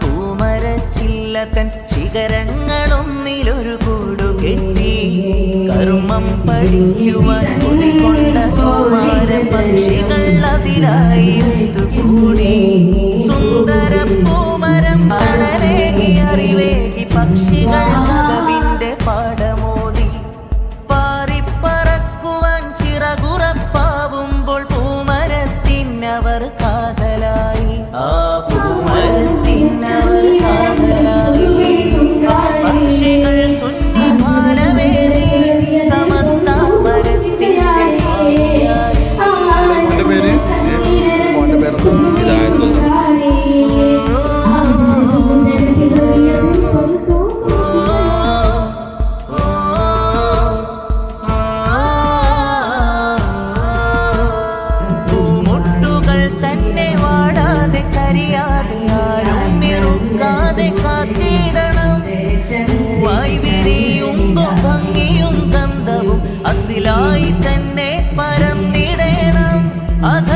പൂമരച്ചില്ലതൻ ശിഖരങ്ങളൊന്നിലൊരു കൂടു കെട്ടി. കർമ്മം പഠിക്കുവാൻ കൊണ്ട കുമാര പക്ഷികൾ അതിരായി കൂടി സുന്ദര പൂമരം തണലേകി അറിവേകി പക്ഷികൾ നിറുക്കാതെ കാത്തിടണം. പൂവായി വിരിയുമ്പോ ഭംഗിയും ഗന്ധവും അസിലായി തന്നെ പരന്നിടണം. അധർമ്മത്തിൻ